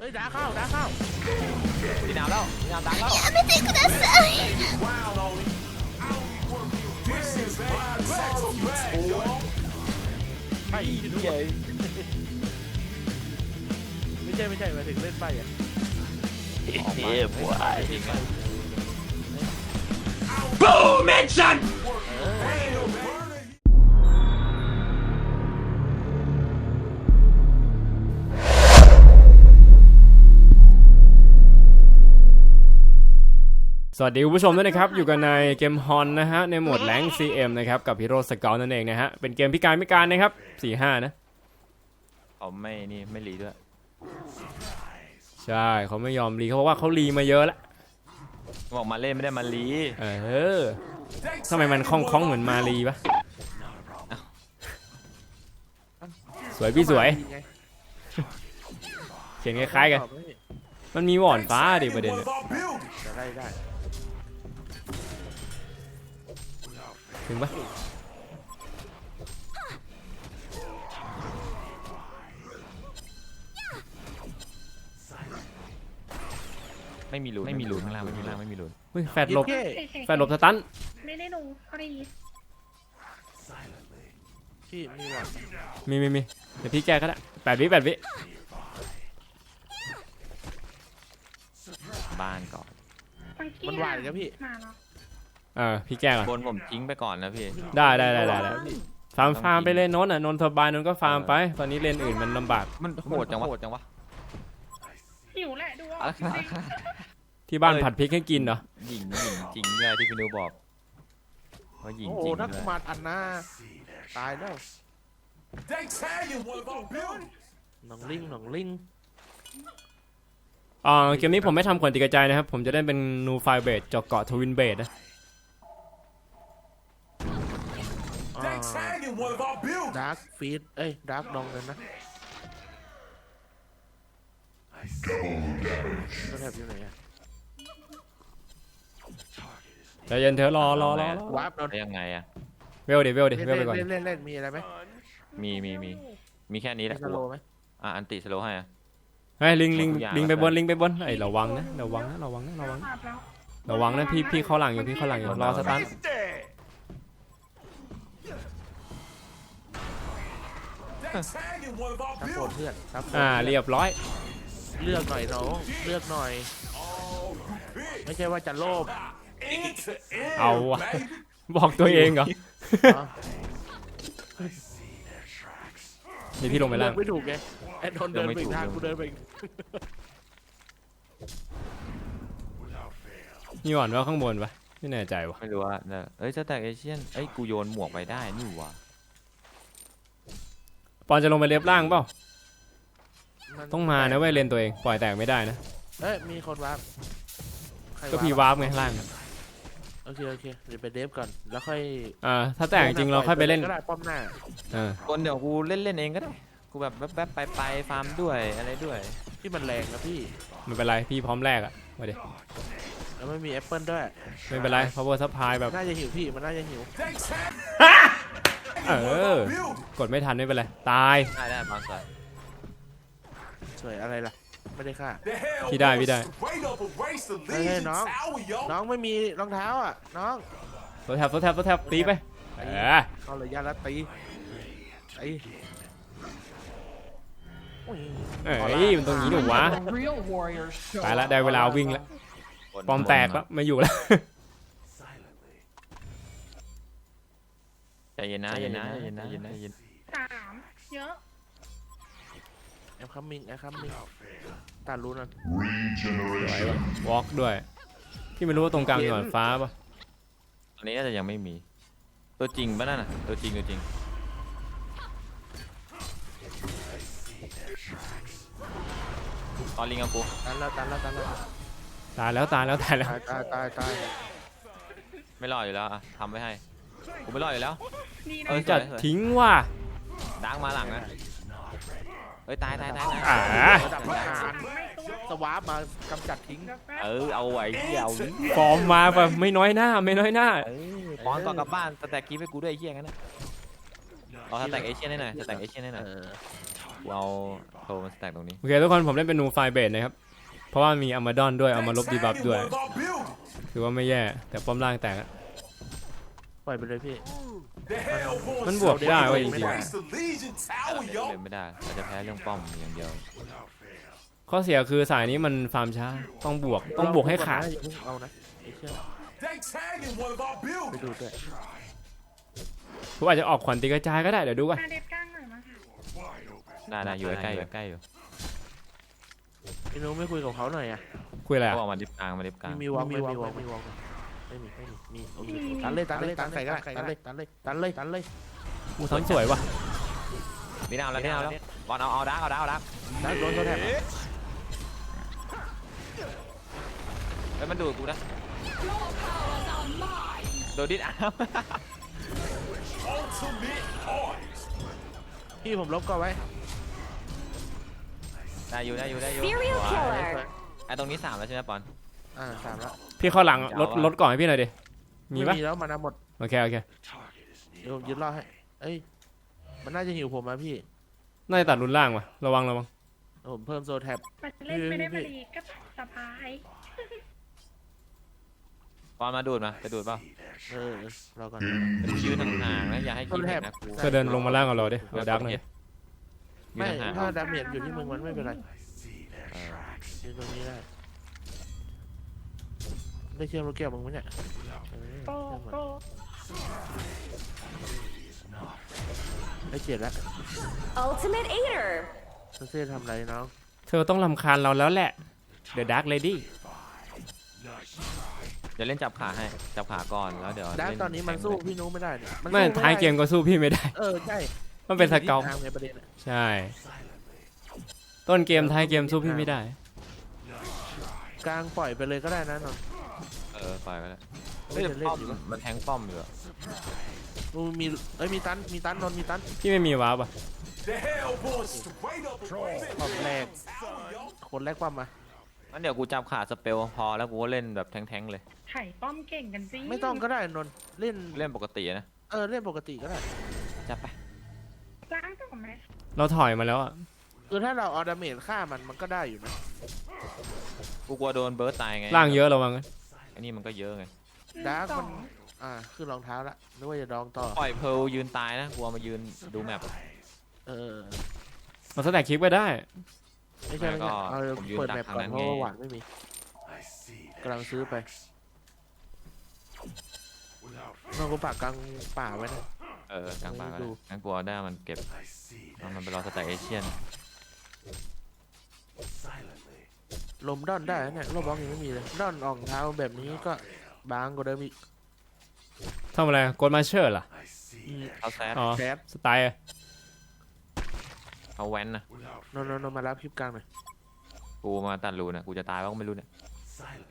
เฮ้ยด่าเข้าด่าเข้า พี่น้ำแล้วพี่น้ำดังแล้ว やめてください ไพ่ที่ด้วยไม่ใช่ไม่ใช่หมายถึงเล่นไพ่อะ เฮ้ยบัว สวัสดีคุณผู้ชมด้วยนะครับ อยู่กันในเกมฮอนนะฮะ ในโหมดแรง CM นะครับ กับฮีโร่สเกลนั่นเองนะฮะ เป็นเกมพิการพิการนะครับ4-5นะ เขาไม่นี่ไม่รีด้วย ใช่เขาไม่ยอมรีเขาบอกว่าเขารีมาเยอะแล้วบอกมาเล่นไม่ได้มารีเออทำไมมันคล่องๆเหมือนมารีปะสวยพี่สวยไงเขียนคล้ายๆกัน มันมีหวอนฟ้าดิประเด็นเนี่ย จะได้ได้ ถึงปะไม่มีลุ้นไม่มีลุ้นข้างล่างไม่มีล่างไม่มีลุ้นเฮ้ยแฟดหลบเย้แฟดหลบสตันไม่ได้ดูพอดีที่มีหวังมีมีมีเดี๋ยวพี่แก้ก็ได้แปดวิแปดวิบ้านก่อน มันไหวนะพี่ มาเนาะ เออพี่แก้ก่อนบนผมทิ้งไปก่อนนะพี่ได้ได้ได้ได้ได้พี่ฟาร์มฟาร์มไปเลยโน้นอะนนทบายนนก็ฟาร์มไป ตอนนี้เลนอื่นมันลำบากมันโหดจังวะโหดจังวะหิวแหละดูออกอะไรจริงที่บ้านผัดพริกให้กินเหรอหญิงหญิงจริงด้วยที่พี่นิวบอกว่าหญิงโอ้โหจริงนักด้วยมาดอันหน้าตายแล้ว They tagging one of our buildings. หนองลิงหนองลิงอ่าเกมนี้ผมไม่ทำขวัญติกระจายนะครับ ผมจะเล่นเป็นนูไฟเบดจอกเกาะทวินเบดนะ one of our buildings. ดาร์กฟีดเอ้ยดาร์กดองเลยนะก็แทบอยู่ไหนอะใจเย็นเถอะรอรอรอรอวาร์ปนนได้ยังไงอะเวลดิเวลดิเล่นเวลไปก่อน เล่นเล่นเล่นมีอะไรไหมมีมีมีมีแค่นี้แหมีละสโลว์ไหมอะอันติสโลว์ให้อะ เฮ้ยลิงลิงทุกอย่างลิงไปแล้วบนลิงไปบนไอ้ยระวังนะระวังนะระวังนะระวังๆภาพแล้วระวังนะพี่พี่เข้าหลังอยู่พี่เข้าหลังอยู่รอสตัน Face dead. They tagging one of our ซัพพอร์ต buildings. เพื่อนซัพพอร์ตอ่าเรียบร้อย เลือกหน่อยน้องเลือกหน่อย Big ไม่ใช่ว่าจะโลภ end to end, เอาวะ baby. บอกตัวเองเหรอเนาะนี่พี่ลงไปเลืล่าองกไม่ถูกไงไอ้นนท์เดินไปอีกทางกูเดินไปอีกนี่หวอนว่าข้างบนปะไม่แน่ใจวะไม่รู้ว่าเนี่ยเอ้ยจะแตกเอเชียนเอ้ยกูโยนหมวกไปได้นี่หว่า ปอนจะลงไปเลียบล่างเปล่ามันต้องมานะเว้ยเลนตัวเอง ปล่อยแตกไม่ได้นะ เอ้ยมีคนวาร์ปใครก็พี่วาร์ปไงล่าง โอเคโอเคเดี๋ยวไปเดฟก่อนแล้วค่อยอ่า ถ้าแตกจริงเราค่อยไปเล่น ก็ได้ป้อมหน้าเออคนเดี๋ยวกูเล่นเล่นเองก็ได้ กูแบบแป๊บๆไปไปฟาร์มด้วยอะไรด้วย ที่มันแรงนะพี่ ไม่เป็นไร พี่พร้อมแรกอะมาดิแล้วไม่มีแอปเปิลด้วยไม่เป็นไร power supply แบบ น่าจะหิวพี่มันน่าจะหิว They tagging เออ buildings. กดไม่ทันไม่เป็นไร ตาย ได้ได้บางส่วนสวยอะไรล่ะ ไม่ได้ค่า The hell พี่ได้ was พี่ได้ Straight up erase the Hey, hey, Legion น้อง Tower, yo. น้องไม่มีรองเท้าอะ น้องตัวแท็บตัวแท็บตัวแท็บตีไปเออเข้าระยะแล้วตีตีอุ้ยเอ้ยมันตรงนี้หนูวะ real warriors show ตายละได้เวลาวิ่งแล้วคนปอมแตกแล้วไม่อยู่แล้ว เย็นนะใจเย็นนะใจเย็นนะใจเย็นนะใจเย็นสามเยอะ แอมคัมมิงแอมคัมมิงตารู้นะสวยวะวอล์กด้วย ที่ไม่รู้ว่าตรงกลางมีหวานฟ้าปะตอนนี้น่าจะยังไม่มี ตัวจริงปะนั่นน่ะตัวจริงตัวจริงตอนลิงกับกูตันแล้วตันแล้วตันแล้วตายแล้วตายแล้วตายแล้ว ตายตายตายตายไม่รอดอยู่แล้วอะทำไว้ให้ กูไม่รอดอยู่แล้ว ดีนะเอ้ยจัดทิ้งว่ะ ดังมาหลังนะเฮ้ยตายตายตายตายอ่า ระดับประธานไม่ตัวสวาปมากำจัดทิ้งเดี๋ยวแป๊บเออเอาไว้เหี้ยเอาดิฟอร์มมาแบบไม่น้อยหน้าไม่น้อยหน้า เออปอนก่อนกลับบ้านสแต็กกี้ไปกูด้วยไอ้เหี้ยงั้นนะเอาสแต็กเอเชียนให้หน่อยสแต็กเอเชียนให้หน่อยเออกูเอาโทรมาสแต็กตรงนี้ โอเคทุกคนผมเล่นเป็นนูไฟเบสนะครับ เพราะว่ามีอามาดอนด้วยเอามาลบดีบัฟ Tagging ด้วย one of our buildings. ถือว่าไม่แย่แต่ป้อมล่างแตกอะป ล่อยไปเลยพี่ The Hellborn มันบวกได้เว้ยจริง Raise the Legion Tower, เล่ yo. นไม่ได้เราจะแพ้เรื่องป้อมอย่างเดียวๆข้อเสียคือสายนี้มันฟาร์มช้า ต้องบวก ต้องบวกให้ขาดอย่าเพิ่งเอานะไอ้เชี่ย They tagging one of our ไป buildings. ดูด้วยผมอาจจะออกขวัญตีกระจายก็ได้เดี๋ยวดูกันมาเด็ดกลางหน่อยมาค่ะได้ได้อยู่ใกล้ๆอยู่ใกล้อยู่พี่นุ้ไม่คุยกับเขาหน่อยอะคุยอะไรเขาอะบอกมาดิฟกลางมาดิฟกลางมีวอลมีวอลมีวอลมีวอล ไม่มีไม่มีมีโอเคตันเลยตันเลยตันใส่ก็ได้ตันเลยตันเลยตันเลยตันเลยกูทั้งสวยว่ะมีดาวแล้วมีดาวแล้วบอลเอาเอาดักเอาดักเอาดักดักโดนตัวแทบเฮ้ยมันดูดกูนะโดนดิดอ้าว Ultimate Artist. พี่ผมลบก็ไว้ได้อยู่ได้อยู่ได้อยู่ Serial ว้าว killer. ไอ้ตรงนี้สามแล้วใช่ไหมปอน อ่าสามแล้วพี่เข้าหลังลดลดก่อนให้พี่หน่อยดิ มีไม่ปะมีแล้วมานาหมดโอเคโอเค เดี๋ยวผมยึดล่อให้เอ้ยมันน่าจะหิวผมมาพี่น่าจะตัดรุนล่างว่ะระวังระวัง เดี๋ยวผมเพิ่มโซแท็บ มันเล่นไม่ได้มาดีก็สบาย ปอนมาดูดมาจะดูดเปล่าเออรอก่อนยืนห่างๆนะอย่าให้คิดเห็นนะกู ก็เดินลงมาล่างกับเราดิเอาดักหน่อยยืไม่นห่างถ้าดาเมจอยู่ที่มึงมันไม่เป็นไรๆเออยืนตรงนี้ได้ ได้เชื่อมลูกแก้วมึงไหมเนี่ยเออโกเชื่อมก่อนโกได้เจ็ดแล้ว Ultimate Eater. เซเซ่ทำไรน้องเธอต้องลำคาญเราแล้วแหละ The Dark Lady เดี๋ยวเล่นจับขาให้ จับขาก่อนแล้วเดี๋ยวดักเล่ตอนนี้มันสู้พี่นุ้ไม่ได้เนี่ยไม่สู้ท้ายเกมก็สู้พี่ไม่ได้ เออใช่มันเป็นสเกลทางในประเด็นอะใช่ ต้นเกมท้ายเกมสู้พี่ไม่ได้ กลางปล่อยไปเลยก็ได้นะนนท์ เออปล่อยไปแล้วไม่เฮ้ยจะเล่นป้อมอยู่ปะมันแทงป้อมอยู่อะมึงมีเอ้ยมีตันมีตันนนท์มีตันพี่ไม่มีวาร์ปอะ The Hellborn straight up รอบแรก Tower, yo. คนแรกความมา งั้นเดี๋ยวกูจับขาสเปลพอแล้วกูก็เล่นแบบแทงๆเลยไถ่ป้อมเก่งกันสิไม่ต้องก็ได้นนท์เล่นเล่นปกตินะ เออเล่นปกติก็ได้จับไป ล้างก่อนไหมเราถอยมาแล้วอะคือถ้าเราเอาดาเมจฆ่ามันมันก็ได้อยู่นะ กูกลัวโดนเบิร์ตตายไงล่างเยอะระวังนะ ไอ้นี่มันก็เยอะไงดาร์กสมัอนงอ่าคือรองเท้าละนึกว่าจะดองต่อ ปล่อยเพร์ลยืนตายนะกูเอามายืนดูแมป เออเราสแต็กคลิปไปได้ ไม่ใช่ไม่ก็ใช่เอาผมยืนเปิดดักแมปทางก่อนั้นนเพราะว่าไง หวานไม่มีกำลังซื้อไปนนท์กูปากกลางป่าไว้นะ เออกลางป่าก็ดูได้งั้นกูเอาได้มันเก็บเอามันไปรอสแต็กเอเชียน ลมด้อนได้นะเนี่ยโลบล็อกยังไม่มีเลยด้อนออกเท้าแบบนี้ก็บางกว่าเดิมอีกทำอะไรกดมาเชอร์ล่ะอืมเอาแซดอ๋อแซดสไตล์อะเอาแว้นนะนนท์นนท์นนท์มารับคลิปกลางหน่อยกูมาตัดรูนะกูจะตายว่าก็ไม่รู้เนี่ย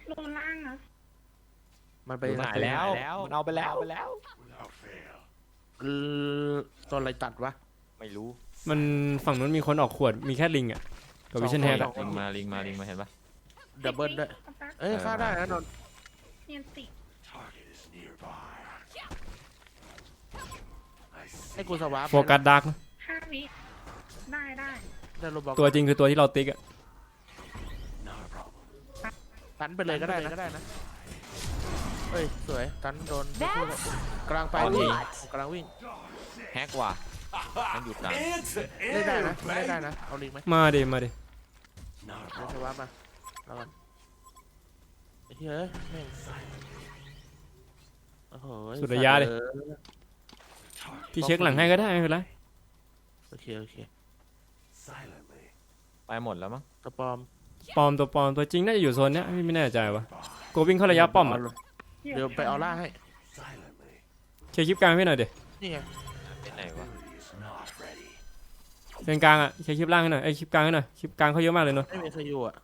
โลล่างนะมันไปรูหายแล้ว มันเอาไปแล้วไปแล้ว เออตอนอะไรตัดวะ ไม่รู้มันฝั่งนู้นมีคนออกขวดมีแค่ลิงอะกับวิชั่นแฮกสอะองลิงมาลิงมาลิงมาเห็นปะ ดับเบิลด้วย เอาปะเอ้ยเออฆ่าได้นะนนท์เนียนติให้กูสวาปโฟกัสดาร์กนะห้าวิได้ได้ได้โลบล็อกตัวจริงคือตัวที่เราติ๊กอะตันไปเลยก็ได้นะเอ้ยสวยตันโดน That's กำลังไป a พี่ lot. กำลังวิ่งแฮกว่ะมันอยู่กลาง End to เล่นได้ end, นะเล่นได้ baby. นะเอาลิงไหมมาดิมาดิเอาสวาปมา แล้วกันไอ้เฮ้ยแม่งโอ้โหสุดระยะดิเออพี่เช็คหลังให้ก็ได้ไม่เป็นไรโอเคโอเคไปหมดแล้วมั้งตัวปลอมปลอมตัวปลอมตัวจริงน่าจะอยู่โซนเนี้ยพี่ไม่แน่ใจวะโกวิ่งเข้าระยะป้อมอะเดี๋ยวไปเอาล่าให้เคลียร์คลิปกลางให้พี่หน่อยดินี่ไงเป็นไหนวะเป็นกลางอะเคลียร์คลิปล่างให้หน่อยไอยคลิปกลางให้หน่อยคลิปกลางเขาเยอะมากเลยเนอะไม่มีใครอยู่อะ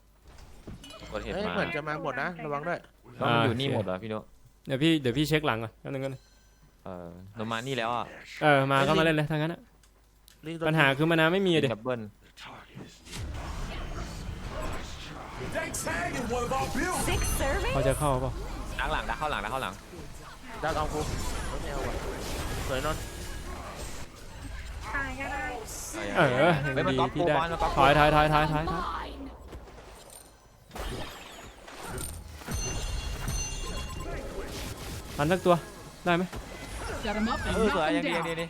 กดเห็นเอ้ยมาเหมือนจะมาหมดนะระวังด้วยแล้วมันอยู่นี่หมดเหรอพี่โนเดี๋ยวพี่เดี๋ยวพี่เช็คหลังก่อนแป๊บนึงก่อนเออโนมานี่แล้วอะเออมาก็มาเล่นเลยทางนั้นอะลิงตัวปัญหาคือมานาไม่มีอะดิดับเบิ้ล They tagging one of our buildings. Six servings? เขาจะเข้าเปล่าดักหลังดักเข้าหลังดักเข้าหลังดักเอากูไม่เอาอะสวยนนท์ก็ได้ เออเฮ้ยยังมันดีก๊อปพี่โกได้บอลมันก๊อปถอยถอยถอยถอยถอยถอย พันสักตัว ได้ไหม Set him up เอ and อสวย knock ยัง him ดียังดี down. ดี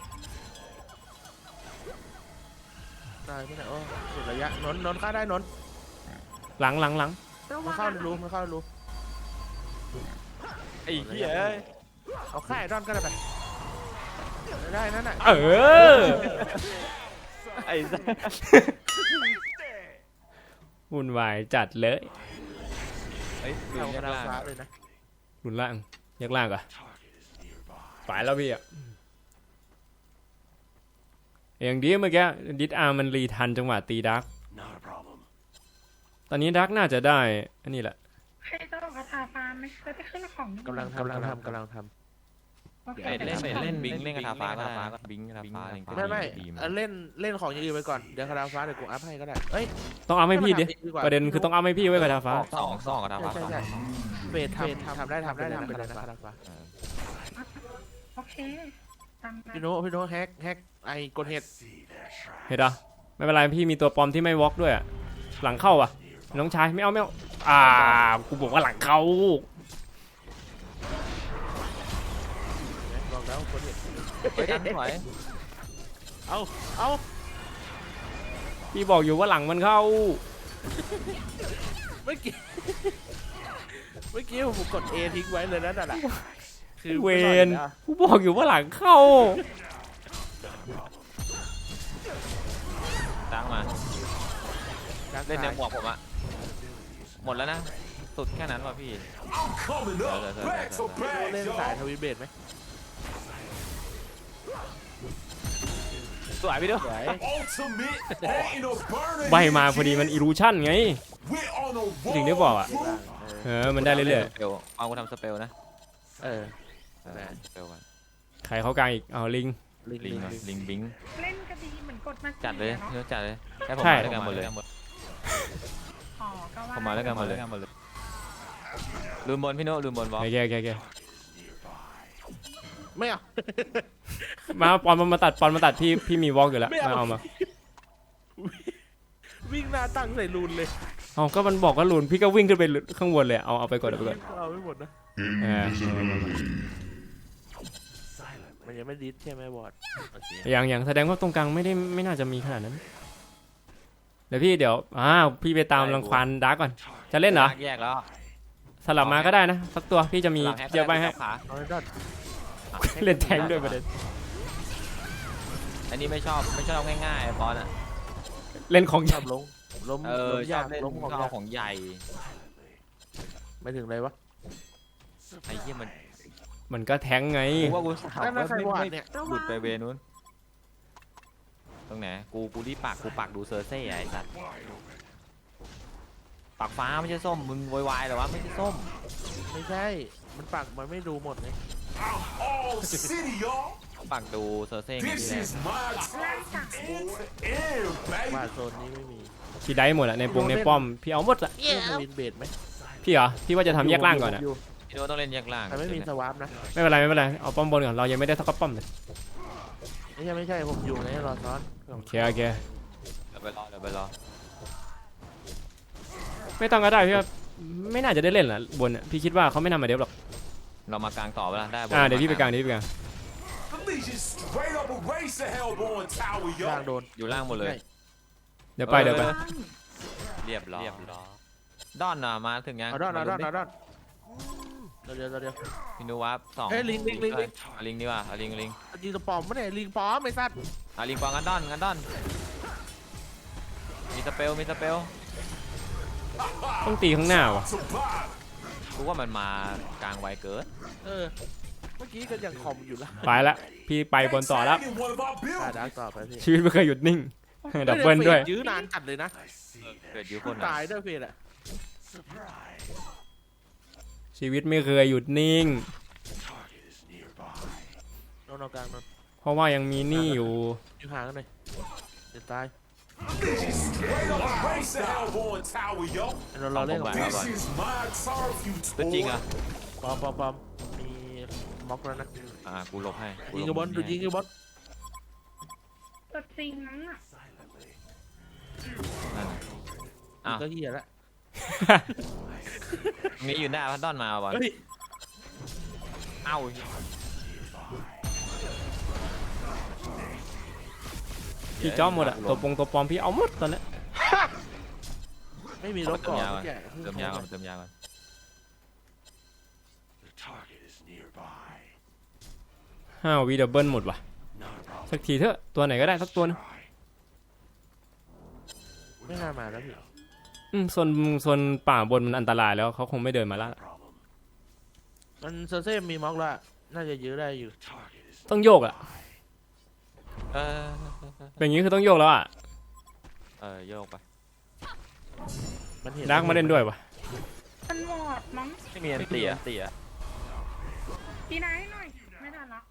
ได้ไม่ได้โอ้สุดระยะนนท์นนท์ฆ่าได้นนท์หลังหลังหลังมันเข้าในรูมันเข้าในรูไอ้เหี้ยเอ้ยเอาค่ายดอนก็ได้ไปได้นั่นน่ะเออไอ้สัสวุ่นวายจัดเลย เฮ้ยดูเอากยัระงดาษล่างฟ้าเลยนะหลุนล่างแยกล่างก่อนไปแล้วพี่อะอย่างดีเมื่อกี้ดิสอาร์มันรีทันจังหวะตีดัก Not a problem. ตอนนี้ดักน่าจะได้ อันนี้แหละ ใครจะออกกระทาฟ้าไหมจะได้ขึ้นของ กำลังทำกำลังทำกำลังทโอ เคเอ็ดเล่นเอ็ดเล่นบิงเล่นกระทาฟ้าก็ได้บิงกระทาฟ้าำไม่ไม่เออเล่นเล่นของอย่างอื่นไปก่อนเดี๋ยวกระดาษฟ้าเดี๋ยวกูอัพให้ก็ได้เอ้ยต้องเอาให้พี่ดิทำองกว่าประเด็นคือต้องเอาให้พี่ไว้กับดาฟ้าสองสองกระทาฟ้าใช่ใช่เฟดทำทำได้ทำได้ทำไปเลยนะกระดาษฟ้าโอเคตามนั้นพี่โน้พี่โน้แฮกแฮกไอ้กดเห็ดเห็นเหรอไม่เป็นไรพี่มีตัวปลอมที่ไม่วอล์กด้วยอะหลังเข้าอะน้องชายไม่เอาไม่เอาอ่ากูบอกว่าหลังเข้า ไปกันสวยเอาเอาพี่บอกอยู่ว่าหลังมันเข้า เมื่อกี้ เมื่อกี้ผมกด A ทิ้งไว้เลยนะนั่นแหละคือเวไม่รอดนอยู่แล้วกูบอกอยู่ว่าหลังเข้า ตั้งมาดักเล่นในซ้ายหมวกผมอะหมดแล้วนะ สุดแค่นั้นว่ะพี่ I'm coming up. Dạ, dạ, dạ, Back dạ, to dạ. เล่น back, สาย y'all. ทวิตเบดไหม สวยพี่ดูสวย Ultimate ain't a burner. ใบมาพอดีมันอิรูชั่นไง We're on a roll. ถึงได้บอกอะ เออ มันได้เรื่อยสเปลเอากูทำสเปลนะเออ เออสเปลก่อนๆใครเข้ากลางอีก เอาลิง ลิงลิลิงงก่อนลิงลิงบิงเล่นก็ดีเหมือนกดมาจัดเลยเนาะเนื้อจัดเลยให้ผมใช่ มาด้วยกันหมดเลยอ๋อก็ว่าผมมาด้วยกันหมดเลยลืมบอลพี่โน้ลืมบอลบอลโอเคโอเคโอเค ไม่เอา มาปอนมาตัดปอนมาตัดพี่พี่มีวอล์กอยู่แล้วไม่เอา มาเอามาวิ่งหน้าตั้งใส่รูนเลยเอาก็มันบอกว่าหลุนพี่ก็วิ่งขึ้นไปข้างบนเลยเอาเอาไปก่อนเอาไปก่อนเอาไม่หมดนะ เออมันยังไม่ดิสใช่ไหมบอดโอเคอย่างอย่างแสดงว่าตรงกลางไม่ได้ไม่น่าจะมีขนาดนั้นเดี๋ยวพี่เดี๋ยวอ้าวพี่ไปตามรังควานดาร์กก่อนจะเล่นเหรอแยกแล้วสลับมาก็ได้นะสักตัวพี่จะมีหลังแฮกเจียวไปให้ขาเอาไอ้ดอน เล่นแทงค์ด้วยประเด็นอันนี้ไม่ชอบไม่ชอบง่ายๆบอลอะเล่นของชอบล้มล้มเออล้มชยาอกบเล่นล้มของชอบยากของใหญ่ไม่ถึงอะไรวะไอ้เหี้ยมันมันก็แทงค์ไง กูว่ากูสาวนั่นน่ะใครไม่วาดไม่เนี่ยหลุดไปเวนู้นตรงไหนกูกูรีบปากกูปากดูเซอร์เซ่ไอ้สัตว์ปากฟ้าไม่ใช่ส้มมึงโวยวายเหรอวะไม่ใช่ส้มไม่ใช่ มันปักมันไม่ดูหมดไง All city, y'all. ปากดูเซอร์เซ่ไง This ที่แรก is my time. End to end, ว่า baby. โซนนี้ไม่มีพี่ได้หมดอะในปงในป้อมพี่เอาหมดอะเล่นทวินเบดไหมพี่เหรอพี่ว่าจะทำแยกล่างก่อนอะยู่พี่โน้ตต้องเล่นแยกล่างแต่ไม่มีสวาร์ปนะไม่เป็นไรไม่เป็นไรเอาป้อมบนก่อนเรายังไม่ได้เท่ากับป้อมเลยไม่ใช่ไม่ใช่ผมอยู่ในรอซ้อนโอเคโอเคเดี๋ยวไปรอเดี๋ยวไปรอไม่ต้องก็ได้พี่ว่าไม่น่าจะได้เล่นละบนอะพี่คิดว่าเขาไม่นำมาเดฟหรอก เรามากลางต่อเวลาได้บอลอ่าเดี๋ยวพี่ไปกลางเดี๋ยวพี่ไปกลาง The Legion straight up erase the Hellborn Tower, ล่าง y'all. โดน อยู่ล่างหมดเลยใช่เดี๋ยวไปเดี๋ยวไปออเรียบร้อยดอนอะมาถึงยังเอาดอนเอาดอนมาเอาดอนเดี๋ยวเดี๋ยวเดี๋ยวพี่นูวับสองเอ้ยลิงลิงลิงลิง เอาลิงดีกว่าเอาลิงลิงยิงตัวปลอมไม่ได้ลิงปลอมไอ้สัตว์เอาลิงปองกันดอนกันดอนมีสเปลมีสเปลต้องตีข้างหน้าวะ Survive. กูว่ามันมากลางไวเกินเออ เมื่อกี้ก็ยังคอมอยู่ละไปละพี่ไปบนต่อแล้ว Tagging one of our อ่า buildings. ดักต่อไปพี่ชีวิตไม่เคยหยุดนิ่ง ดับเบิลด้วยฟยื้อนานจัดเลยนะเกิดอยูคนตายด้วยเฟดอะชีวิตไม่เคยหยุดนิ่ง โดนเอากลางโดนเพราะว่ายังมีหนี้อยู่อยู่ห่างกันหน่อยเดี๋ยวตาย Legion straight up erase the Hellborn Tower, yo. เดี๋ยวเราเล่นกับ This is my turf, you ตัวจริง toy. อะปอมปอมปอมมีม็อกแล้วนะอ่ากูหลบให้ยิงกับบอลดูยิงกับบอลตัวจริงนั้นอะนั่นน่ะอ้าวก็เหี้ยละมีอยู่หน้าพันดอนมาบอลเฮ้ยเอ้า พี่จ้อมหมดอะตัวปงตัวปลอมพี่เอาหมดตอนเนี้ยไม่มีรถเติก่มอนยาก่อนแกะเติมยาก่อนเติมยาก่อน The target is nearby. ห้าววีดับเบิลหมดว่ะ Not a problem. สักทีเถอะตัวไหนก็ได้สักตัวหนึง Try. ไม่น่ามาแล้วพี่อืมโซนโซนป่าบนมันอันตรายแล้วเขาคงไม่เดินมาแล้ว Problem. มันเซอร์เซ่มีม็อกละน่าจะยื้อได้อยู่ The target is ต้องโยกอะ เออเป็นอย่างนี้คือต้องโยกแล้วอะเออโยกไปมันเห็นดักมาเล่นด้วยว่ะมันวอดมั้งไม่มีอันเตียเตียดีนายหน่อย ไม่ได้ละ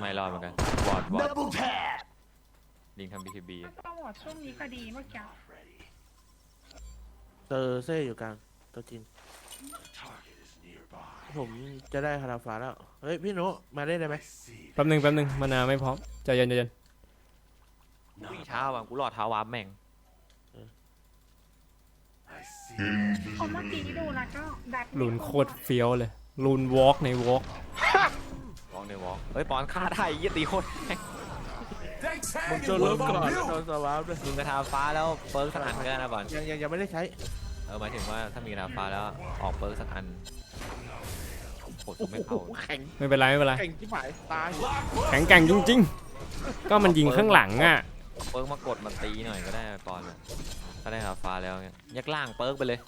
ไม่รอดเหมือนกันบอดบอด double tap. ลิงทำบีทีบีถ้าวอดช่วงนี้ก็ดีเมื่อกี้ Ready. เซอร์เซ่อยู่กลางตัวจริง The target is nearby. ผมจะได้คาราฟ้าแล้ว เฮ้ยพี่หนุมาได้ได้ไหม I see. แป๊บหนึงแป๊บหนึงมานาไม่พร้อมใจเย็นใจเย็น Not วิ่ง a เท้าอะกูรอดเท้าวาร์ปแม่ง I see. พอเมื่อกี้ดูแล้วก็แบบลูนโคตรเฟี้ยวเลยลูนวอล์กในวอล์กวอล์กในวอล์กเฮ้ยปอนฆ่าได้ยี่ตีโคตรแม่ง They มึง tagging โดน one ล of บก่อน our แล้วโด buildings. นสวาร์ปด้วยยิงกระทาฟ้าแล้วเปิร์กสักอันก็ได้นะบอลยังยังยังไม่ได้ใช้เออหมายถึงว่าถ้ามีกระทาฟ้าแล้วออกเปิร์กสักอัน โหดไม่โอ้เข้าโหแข็งไม่เป็นไรไม่เป็นไรแข็งที่หมายตายแข็งแกร่งจริง ๆ ก็มันยิงข้างหลังอะเปิร์กมากดมันตีหน่อยก็ได้ปอนอะถ้าได้กระทาฟ้าแล้วเนี่ยยักล่างเปิร์กไปเลย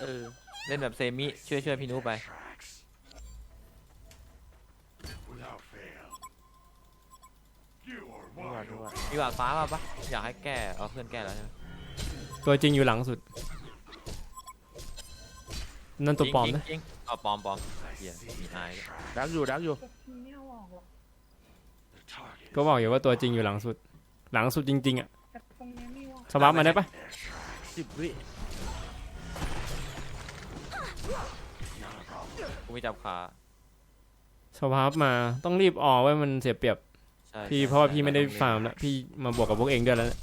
เออ เล่นแบบเซมิช่วยช่วยพี่นุไป Tracks. Without fail. You are ไม่ว่า wide ไม่ว่า open. มีหวาดฟ้ามาปะอยากให้แก้เอาเพื่อนแก้แล้วใช่ไหมตัวจริงอยู่หลังสุด นั่นตัวปลอมจริงนะจริงๆ เอาปลอมปลอมเฮียมีอายดักอยู่ดักอยู่ไม่เอาออกหรอก The target ก็บอกอยู่ว่าตัวจริงอยู่หลังสุด หลังสุดจริงๆอะแต่ตรงนี้ไม่วอดสวับมาได้ปะสิบวิกูไม่จับขาสวับมาต้องรีบออกไว้มันเสียเปรียบใช่พี่ใช่เพราะว่าพี่ใช่ไม่ได้ต้องเล่นฟาร์มแล้วพี่มาบวกกับพวกเองด้วยแล้วเนี่ย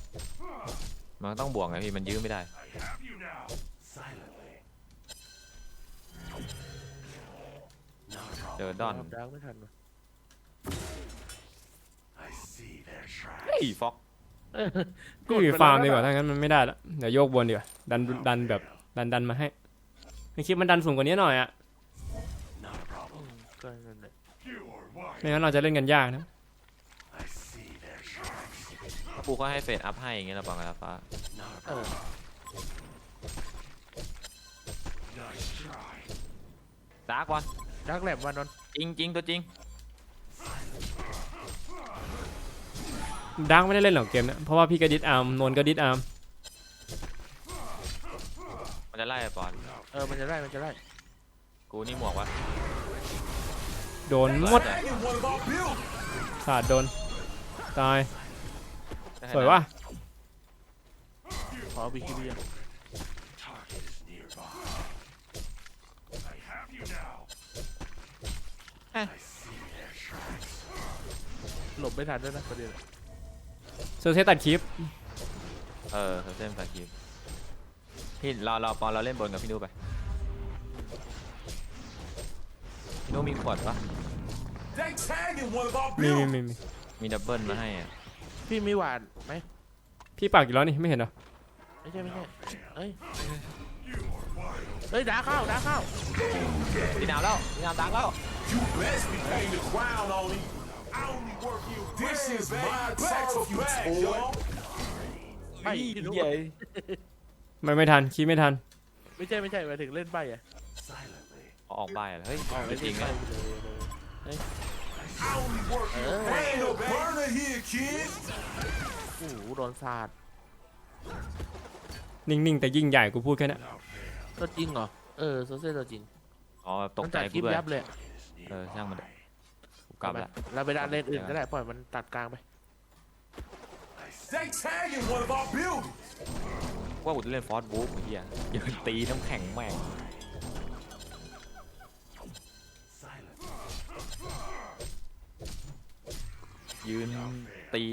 มันต้องบวกไงพี่มันยื้อไม่ได้ จ problem. อดอนดักไม่ทันว่ะ I see their tracks. เฮ้ยฟ็อกพี่ฟาร์มดีกว่าถ้างั้นมันไม่ได้แล้วเดี๋ยวโยกบนดีกว่าดันดันแบบดันดันมาให้ให้คลิปมันดันสูงกว่านี้หน่อยอะ Not a problem. ก็นั่นแหละ You are wide. ไม่งั้นเราจะเล่นกันยากนะ I see their tracks. กูก็ให้เฟดอัพให้อย่างเงี้ยเราปองกระฟ้า Not a เออ problem. Nice try. ดาร์กวัน ดักแหลมวันนนท์จริงจริงตัวจริงดังไม่ได้เล่นหรอกเกมเนี้ยเพราะว่าพี่ก็ดิดอาร์มนนท์ก็ดิดอาร์มมันจะไล่ไอ้ปอนเออมันจะได้มันจะได้กูนี่หมวกวะโดนหมด Tagging one of our buildings. สาดโดนตายได้ให้สวยว่ะขอบีคีบี I see their tracks. หลบไม่ทันด้วยนะประเด็นเซอร์เซตัดคลิป เออเส้นสากีพี่เราเราปอนเราเล่นบนกับพี่นุไปพี่นุมีขวดปะ They tagging one of our มีมี buildings. มีมีมีดับเบิลมาให้อะพี่มีหวานไหมพี่ปากอยู่แล้วนี่ไม่เห็นเหรอไม่ใช่ไม่ใช่เอ้ย เฮ้ยดักเข้าดักเข้าพี่ดาวแล้วพี่ดาวดังแล้ว You best be paying the crown on me. I only work here. This is my back of you, y'all. ไปพี่นุไม่ไม่ทันคิดไม่ทัน ไม่ใช่ไม่ใช่หมายถึงเล่นใบอะ Silently. เอาออกใบอะเฮ้ยออกเป็นจริงไปนะเลย I only work here. Oh. Ain't no burner here, kids. โอ้โหโดนสาด นิ่งๆ แต่ยิ่งใหญ่กูพูดแค่นั้น ตัวจริงเหรอ เออโซเซ่ตัวจริงอ๋อตกใจตั้งกูคลิปด้วยยับเลยเออช่างมันเถอะกูกลับละ เราไปดันเลนอื่นก็ได้ปล่อยมันตัดกลางไป They tagging one of our buildings. ว่ากูจะเล่นฟอสบุ๊กเฮียยืนตีน้ำแข็งแม่ง Silently. ยืน Fail. ตี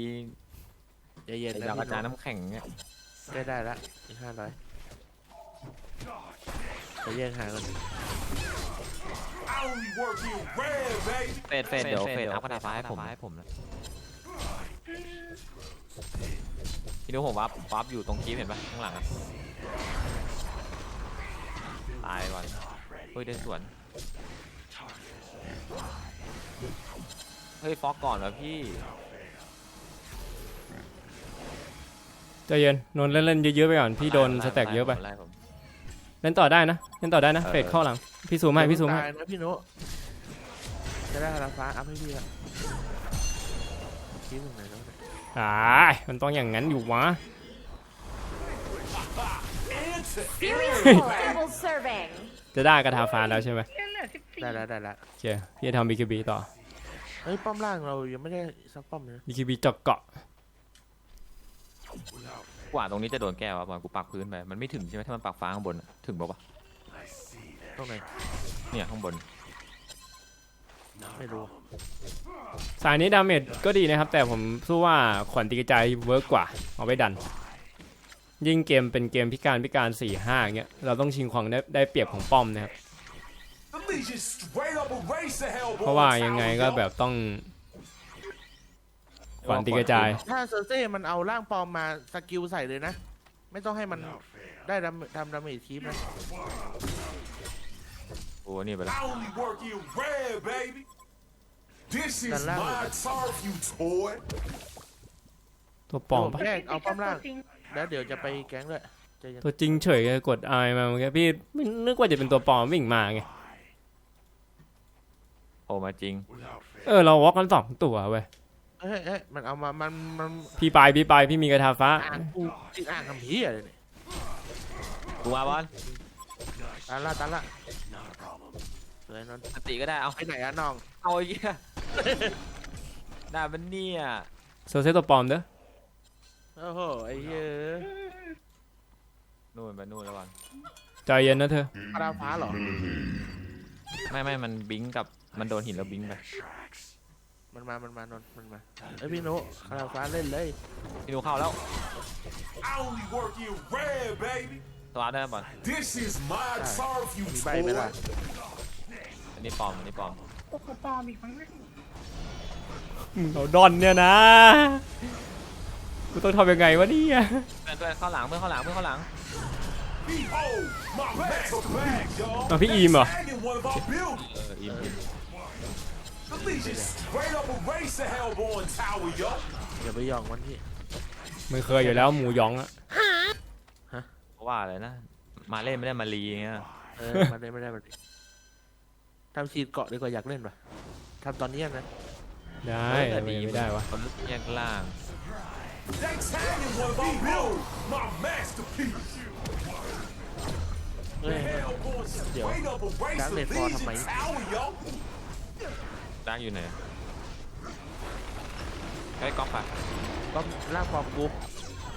ใจเย็นไอ้นะดาวกระพี่จายโน้น้ำแข็งเนี่ย ได้ได้ละอีกห้าร้อย ไปแยกหากัน I only work in red, baby. เฟดเฟดเดี๋ยวเฟดอัพกระดาษฟ้าให้ผมให้ผมนะพี่นุ้ผมวับวับอยู่ตรงคีบเห็นปะข้างหลังอะตายก่อนเฮ้ยได้สวนเฮ้ยฟอกก่อนวะพี่ใจเย็นนนท์เล่นเล่นเยอะๆไปก่อนพี่โดนสแต็กเยอะไปไล่ผม เล่นต่อได้นะเล่นต่อได้นะเออเฟดเข้าหลังพี่ซูมให้พี่ซูมให้ตายนะพี่โนจะได้คาราฟ้าอัพให้พี่ละคิดตรงไหนแล้วเนี่ยอ่ามันต้องอย่างนั้นอยู่วะ Serious double serving. จะได้กระทาฟ้าแล้วใช่ไหมเหี้ยเหลือสิบสี่ได้แล้วได้แล้วโอเคพี่จะทำบีคบีต่อเฮ้ยป้อมล่างเรายังไม่ได้สักป้อมเลยนะบีคบีเจาะเกาะ กว่าตรงนี้จะโดนแก้วอะบอลกูปักพื้นไปมันไม่ถึงใช่ไหมถ้ามันปักฟ้าข้างบนอะถึงปะวะตรงไหนเนี่ยข้างบนไม่รู้สายนี้ดาเมจก็ดีนะครับ แต่ผมสู้ว่าขวัญตีกระจายเวิร์กกว่า เอาไปดัน ยิ่งเกมเป็นเกมพิการพิการ4ี่ห้าเงี้ยเราต้องชิงของได้ได้เปรียบของป้อมนะครับเพราะว่ายังไงก็แบบต้อง ขวัญตีกระจาย ถ้าเซอร์เซ่มันเอาร่างปลอมมาสกิลใส่เลยนะ ไม่ต้องให้มันได้ดำทำดาเมจคีปนะโอ้นี่ไปแล้ว I only work in red, baby. This is Dalawa. my turf, you toy. ตัวปลอมปะแยกเอาป้อมล่างตัวจริงแล้วเดี๋ยวจะไปแก๊งด้วยใจเย็นตัวจริงเฉยเลยกดไอมาเมื่อกี้พี่ไม่นึกว่าจะเป็นตัวปลอมวิ่งมาไง โผล่มาจริง เออเราวอล์กกันสองตัวเว้ย เฮ้ยเฮ้ยมันเอามามันมันพี่ไปพี่ไปพี่มีกระทาฟ้า อ่านกูติดอ่านคำพีอะไรเนี่ยกูมาบอลตันละตันละสวยนนท์สติก็ได้เอาไปไหนอะน้องเอาไอ้เหี้ยได้มันเนี่ยโซเซตตัวปลอมเด้อโอ้โหไอ้เหี้ยนู่นไปนู่นแล้วบอลใจเย็นนะเธอคาราฟ้าเหรอไม่ไม่มันบิงกับมันโดนหินแล้วบิงไป มันมา มันมานนท์มันมาเอ้ยพี่โนคาราฟ้าเล่นเลยพี่นุเข้าแล้ว I only work in red, baby. สวัสดีบอล This is my turf, you มีใบไหมล่ะ toy. อันนี้ปลอม อันนี้ปลอมโอ้โหปลอมอีกมั้งเนี่ยมึงเอาดอนเนี่ยนะกูต้องทำยังไงวะเนี่ย เพื่อนเพื่อนเข้าหลัง เพื่อนเข้าหลัง เพื่อนเข้าหลัง Behold, my masterpiece, y'all. เอาพี่อีมเหรอ Tagging one of our buildings. เอออิมอิม The Legion straight up erase the Hellborn Tower, yo. อย่าไปหยองมันพี่มันเคยอยู่แล้วหมูหยองอะเพราะว่าอะไรนะ มาเล่นไม่ได้มารีเงี้ยเออมาได้ไม่ได้มาดิทำชีดเกาะดีกว่าอยากเล่นปะทำตอนนี้นะได้ทำไมไม่ได้วะคนลึกแยกล่าง They tagging one of our buildings. My masterpiece. เอ้ย Hellborn straight up erase Đáng the liệt kho thằng Legion mày. Tower, yo. ดักอยู่ไหนไอ้ยก๊อฟอะก็ร่างปลอมกู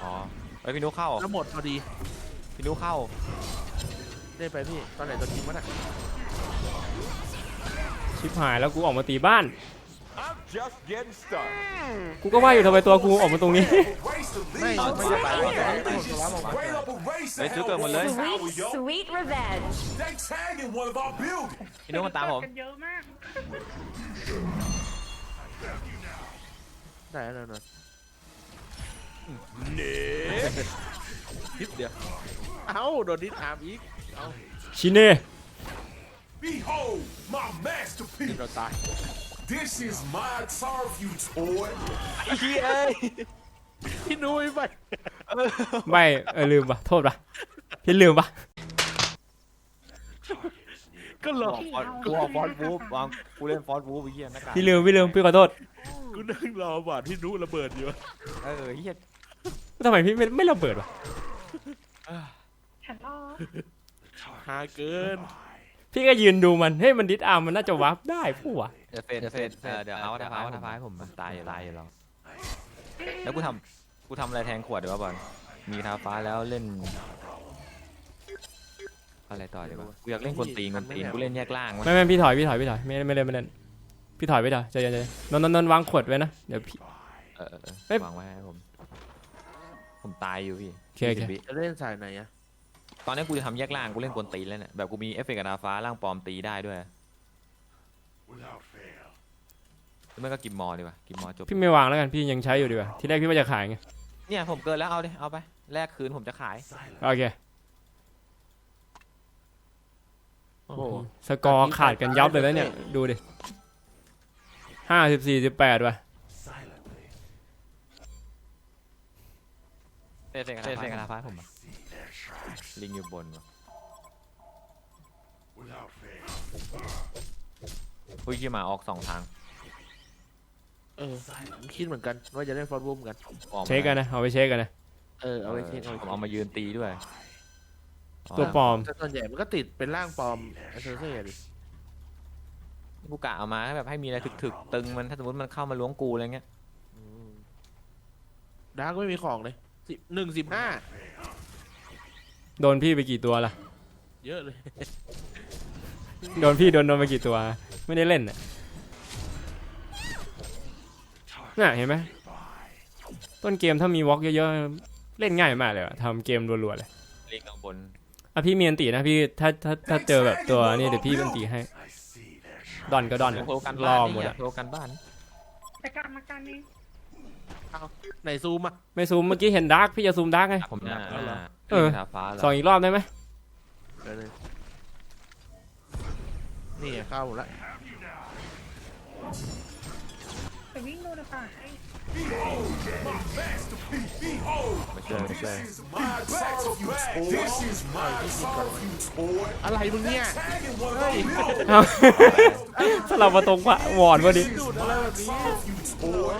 อ๋อไอ้ยพี่นุเข้าแล้วหมดพอดีพี่นุเข้าได้ไปพี่ตอนไหนตอนจริงวะน่ะชิบหายแล้วกูออกมาตีบ้าน กูก็ว่าอยู่ทำไมตัวกูออกมาตรงนี้ Erase the ไม่ Legion ไม่ได้ไป Tower. ตอนนี้ The หมด Legion ตัวแล้วออกมา straight up erase the Đấy, trước cửa một Hellborn lên. Tower, Sweet, yo. sweet revenge. They tagging one of our buildings. พี่นุมันตามผม กันเยอะมาก ได้แล้วนนท์ทิปเดียวเอ้าโดนดิสอาร์มอีกเอ้าชิเน่ Behold, my ดิ masterpiece. เราตาย This is my turf, you toy. ไอ้เหี้ยเอ้ยพี่นุ้ยไปไม่เออลืมปะโทษปะพี่ลืมปะก็หลอกฟอนกูออกฟอนต์วูฟวางกูเล่นฟอนต์วูฟไอ้เหี้ยหน้ากากพี่ลืมพี่ลืมพี่ขอโทษกูนั่งรอบาดพี่นุ้ระเบิดอยู่เออเหี้ยทำไมพี่ไม่ไม่ระเบิดวะฉันรอหาเกิน พี่ก็ยืนดูมันเฮ้ยมันดิสอาร์มมันน่าจะวับได้ผู้วะ เดี๋ยวเฟดเดี๋ยวเฟดเออเดี๋ยวเอาทาฟ้าเอาทาฟ้าให้ผมมันตายอยู่ตายอยู่แล้วแล้วกูทำกูทำอะไรแทงขวดเดี๋ยววะบอลมีทาฟ้าแล้วเล่นอะไรต่อเดี๋ยววะกูอยากเล่นคนตีนคนตีนกูเล่นแยกล่างวะไม่ไม่พี่ถอยพี่ถอยพี่ถอยไม่ไม่เล่นไม่เล่นพี่ถอยไปถอยใจเย็นใจเย็นนนท์นนท์นนท์วางขวดไว้นะเดี๋ยวพี่ เออเออเออเอ้ยวางไว้ให้ผม ผมตายอยู่พี่โอเคโอเค20วิจะเล่นสายไหนอะตอนนี้กูจะทำแยกล่างกูเล่นกวนตีนแล้วเนี่ยแบบกูมีเอฟเฟกต์กระดาฟ้าล่างปลอมตีได้ด้วย Without fail. แล้วมันก็กิมมอดีกว่ากิมมอจบพี่ไม่วางแล้วกันพี่ยังใช้อยู่ดีกว่าที่แรกพี่ว่าจะขายไงเนี่ยผมเกินแล้วเอาดิเอาไปแลกคืนผมจะขายโอเคโอ้โหสกอร์ขาดกันยับเลยนะเนี่ยดูดิห้าสิบสี่สิบแปดว่ะ Silently. เอฟเฟกต์กระดาฟ้าผมอะ See their tracks. ลิงอยู่บนวะ Without fail. อุ้ยขี้หมาออกสองทางเออผมคิดเหมือนกันว่าจะเล่นฟอร์บูมกัน ออกมาเช็คกันนะเอาไปเช็คกันนะเออ เอาไว้เช็คเอาไว้ผมเช็คเอามายืนตีด้วยตัวปลอมแต่ส่วนใหญ่มันก็ติดเป็นร่างปลอมไอเซอร์เซ่ดิกูกะเอามาให้แบบให้มีอะไรถึกๆตึงมันถ้าสมมติมันเข้ามาล้วงกูอะไรเงี้ยอืมดาร์กไม่มีของเลยสิบหนึ่งสิบห้าโดนพี่ไปกี่ตัวล่ะ เยอะเลย โดนพี่โดนโดนไปกี่ตัว ไม่ได้เล่นน่ะน่ะเห็นไหมต้นเกมถ้ามีวอล์กเยอะๆ เล่นง่ายมากเลยอะทำเกมรัวๆเลยลิงข้างบนอะพี่มีอันตีนะพี่ถ้าถ้าถ้าเจอแบบตัวนี่เดี๋ยวพี่อันตีให้ I see their tracks. ดอนก็ดอนโทรกันรบ้าอนหมนี่ดไงอะโทรกันบ้านไปการมาการนี้ไหนซูมอะ ไม่ซูมเมื่อกี้เห็นดาร์กพี่จะซูมดาร์กไง ผมหน้าเอาเหรอ เออทาฟ้าเหรสองอีกรอบได้ไหม เดี๋ยวเลย นี่ไงเข้าหมดละไปวิ่งดูดีกว่าไม่เชื่อไม่เชื่อ This is my turf, you toy. อะไรมึงเนี่ย Tagging one of เฮ้ย those เอา สลับมาตรงวะวอร์ดพอดีดูดอะไรแบบนี้ you toy.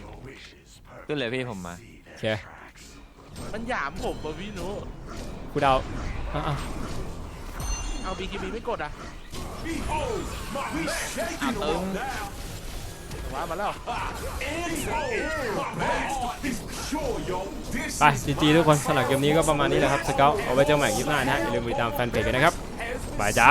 Your wishes ขึ้นเลยพี่ผมมา โอเคมันหยามผมป่ะพี่หนุ กูเดาอะอะ เอาบีกีบีไม่กดอะ Behold, my last shaking Tung. now. ว้ามาแล้ว ไปจีจีทุกคนสำหรับเกมนี้ก็ประมาณนี้แหละครับสเกลเอาไว้เจอใหม่คลิปหน้านะฮะอย่าลืมติดตามแฟนเพจกันนะครับบายจ้า